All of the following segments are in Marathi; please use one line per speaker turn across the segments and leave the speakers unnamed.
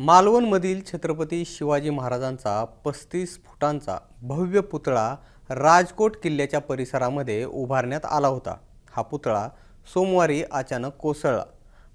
मालवणमधील छत्रपती शिवाजी महाराजांचा पस्तीस फुटांचा भव्य पुतळा राजकोट किल्ल्याच्या परिसरामध्ये उभारण्यात आला होता. हा पुतळा सोमवारी अचानक कोसळला.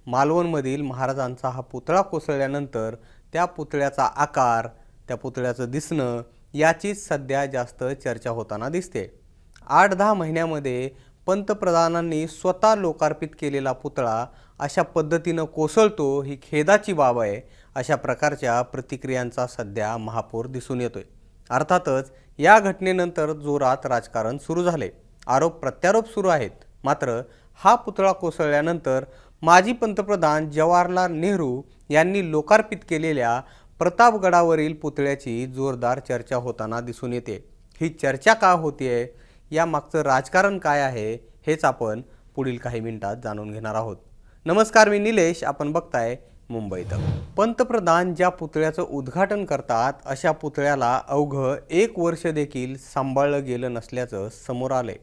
मालवणमधील महाराजांचा हा पुतळा कोसळल्यानंतर त्या पुतळ्याचा आकार त्या पुतळ्याचं दिसणं याचीच सध्या जास्त चर्चा होताना दिसते. आठ दहा महिन्यामध्ये पंतप्रधानांनी स्वतः लोकार्पित केलेला पुतळा अशा पद्धतीनं कोसळतो ही खेदाची बाब आहे. अशा प्रकारच्या प्रतिक्रियांचा सध्या महापौर दिसून येतोय. अर्थातच या घटनेनंतर जोरात राजकारण सुरू झाले. आरोप प्रत्यारोप सुरू आहेत. मात्र हा पुतळा कोसळल्यानंतर माजी पंतप्रधान जवाहरलाल नेहरू यांनी लोकार्पित केलेल्या प्रतापगडावरील पुतळ्याची जोरदार चर्चा होताना दिसून येते. ही चर्चा का होतीये? या मागचं राजकारण काय आहे? हेच आपण पुढील काही मिनिटात जाणून घेणार आहोत. नमस्कार मी निलेश. आपण बघताय मुंबईत. पंतप्रधान ज्या पुतळ्याचं उद्घाटन करतात अशा पुतळ्याला अवघं एक वर्ष देखील सांभाळलं गेलं नसल्याचं समोर आलंय.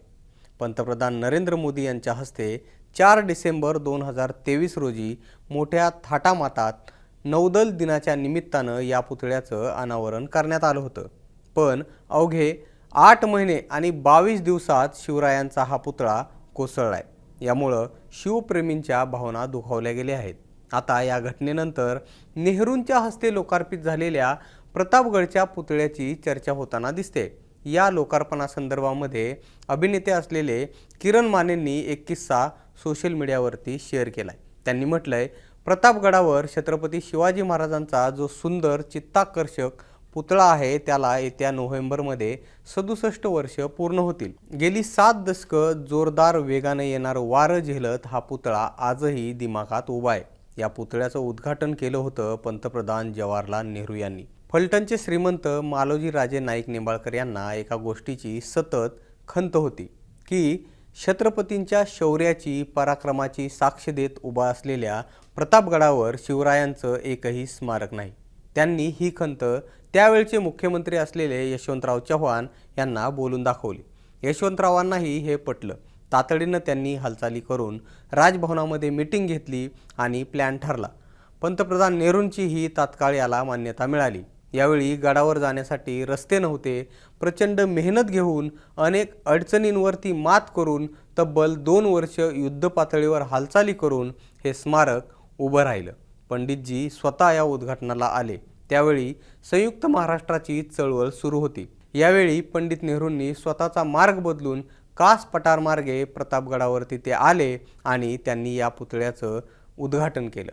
पंतप्रधान नरेंद्र मोदी यांच्या हस्ते चार डिसेंबर दोन हजार तेवीस रोजी मोठ्या थाटामातात नौदल दिनाच्या निमित्तानं या पुतळ्याचं अनावरण करण्यात आलं होतं. पण अवघे आठ महिने आणि बावीस दिवसात शिवरायांचा हा पुतळा कोसळला आहे यामुळं शिवप्रेमींच्या भावना दुखावल्या गेल्या आहेत. आता या घटनेनंतर नेहरूंच्या हस्ते लोकार्पित झालेल्या प्रतापगडच्या पुतळ्याची चर्चा होताना दिसते. या लोकार्पणासंदर्भामध्ये अभिनेते असलेले किरण मानेंनी एक किस्सा सोशल मीडियावरती शेअर केला आहे त्यांनी म्हटलं आहे प्रतापगडावर छत्रपती शिवाजी महाराजांचा जो सुंदर चित्ताकर्षक पुतळा आहे त्याला येत्या नोव्हेंबरमध्ये सदुसष्ट वर्ष पूर्ण होतील. गेली सात दशकं जोरदार वेगाने येणारं वारं झेलत हा पुतळा आजही दिमागात उभा आहे. या पुतळ्याचं उद्घाटन केलं होतं पंतप्रधान जवाहरलाल नेहरू यांनी. फलटणचे श्रीमंत मालोजी राजे नाईक निंबाळकर यांना एका गोष्टीची सतत खंत होती की छत्रपतींच्या शौर्याची पराक्रमाची साक्ष देत उभा असलेल्या प्रतापगडावर शिवरायांचं एकही स्मारक नाही. त्यांनी ही खंत त्यावेळचे मुख्यमंत्री असलेले यशवंतराव चव्हाण यांना बोलून दाखवली. यशवंतरावांनाही हे पटलं. तातडीनं त्यांनी हालचाली करून राजभवनामध्ये मिटिंग घेतली आणि प्लॅन ठरला. पंतप्रधान नेहरूंची ही तात्काळ याला मान्यता मिळाली. यावेळी गडावर जाण्यासाठी रस्ते नव्हते प्रचंड मेहनत घेऊन अनेक अडचणींवरती मात करून तब्बल दोन वर्ष युद्धपातळीवर हालचाली करून हे स्मारक उभं राहिलं. पंडितजी स्वतः या उद्घाटनाला आले. त्यावेळी संयुक्त महाराष्ट्राची चळवळ सुरू होती. यावेळी पंडित नेहरूंनी स्वतःचा मार्ग बदलून कास पठारमार्गे प्रतापगडावरती ते आले आणि त्यांनी या पुतळ्याचं उद्घाटन केलं.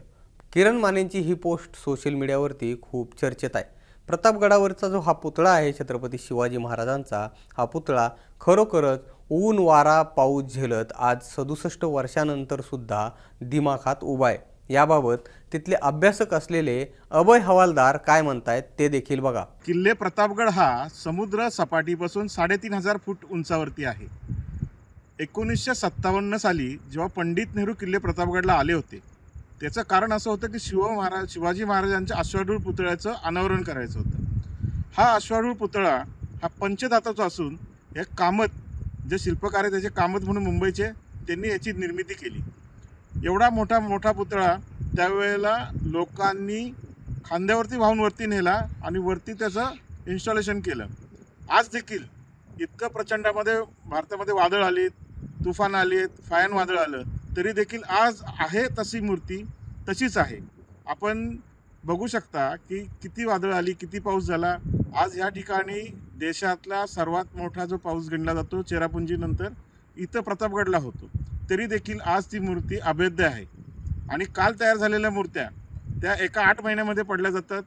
किरण मानेंची ही पोस्ट सोशल मीडियावरती खूप चर्चेत आहे. प्रतापगडावरचा जो हा पुतळा आहे छत्रपती शिवाजी महाराजांचा हा पुतळा खरोखरच ऊन वारा पाऊस झेलत आज सदुसष्ट वर्षानंतरसुद्धा दिमाखात उभा आहे. याबाबत तिथले अभ्यासक असलेले अभय हवालदार काय म्हणतायत ते देखील बघा.
किल्ले प्रतापगड हा समुद्र सपाटीपासून साडेतीन हजार फूट उंचावरती आहे. एकोणीसशे सत्तावन्न साली जेव्हा पंडित नेहरू किल्ले प्रतापगडला आले होते त्याचं कारण असं होतं की शिव महाराज शिवाजी महाराजांच्या अश्वारूढ पुतळ्याचं अनावरण करायचं होतं. हा अश्वारूढ पुतळा हा पंचधाताचा असून हे कामत जे शिल्पकार आहे त्याचे कामत म्हणून मुंबईचे त्यांनी याची निर्मिती केली. एवढा मोठा मोठा पुतळा त्यावेळेला लोकांनी खांद्यावरती वाहून वरती नेला आणि वरती त्याचं इन्स्टॉलेशन केलं. आज देखील इतकं प्रचंडामध्ये भारतामध्ये वादळ आली तुफान आली फायन वादळ आलं तरी देखील आज आहे तशी मूर्ती तशीच आहे. आपण बघू शकता की किती वादळ आली किती पाऊस झाला. आज ह्या ठिकाणी देशातला सर्वात मोठा जो पाऊस गणला जातो चेरापुंजीनंतर इथं प्रतापगडला होतो. तरी देखील आज ती मूर्ती अभेद्य आहे. आणि काल तयार झालेल्या मूर्त्या त्या एका आठ महिन्यामध्ये पडल्या जातात.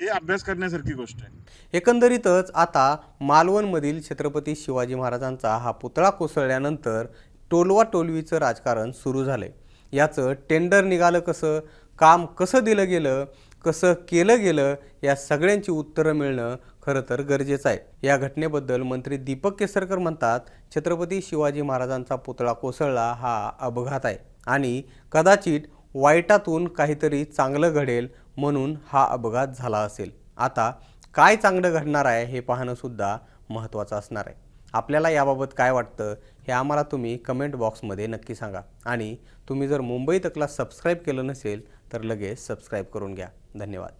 हे अभ्यास करण्यासारखी गोष्ट आहे.
एकंदरीतच आता मालवणमधील छत्रपती शिवाजी महाराजांचा हा पुतळा कोसळल्यानंतर टोलवा टोलवीचं राजकारण सुरू झालं आहे याचं टेंडर निघालं कसं काम कसं दिलं गेलं कसं केलं गेलं या सगळ्यांची उत्तरं मिळणं खरं तर गरजेचं आहे. या घटनेबद्दल मंत्री दीपक केसरकर म्हणतात छत्रपती शिवाजी महाराजांचा पुतळा कोसळला हा अपघात आहे. आणि कदाचित वाईटातून काहीतरी चांगलं घडेल म्हणून हा अपघात झाला असेल. आता काय चांगलं घडणार आहे हे पाहणंसुद्धा महत्त्वाचं असणार आहे. आपल्याला याबाबत काय वाटतं हे आम्हाला तुम्ही कमेंट बॉक्समध्ये नक्की सांगा. आणि तुम्ही जर मुंबई तकला सबस्क्राईब केलं नसेल तर लगेच सबस्क्राईब करून घ्या. धन्यवाद.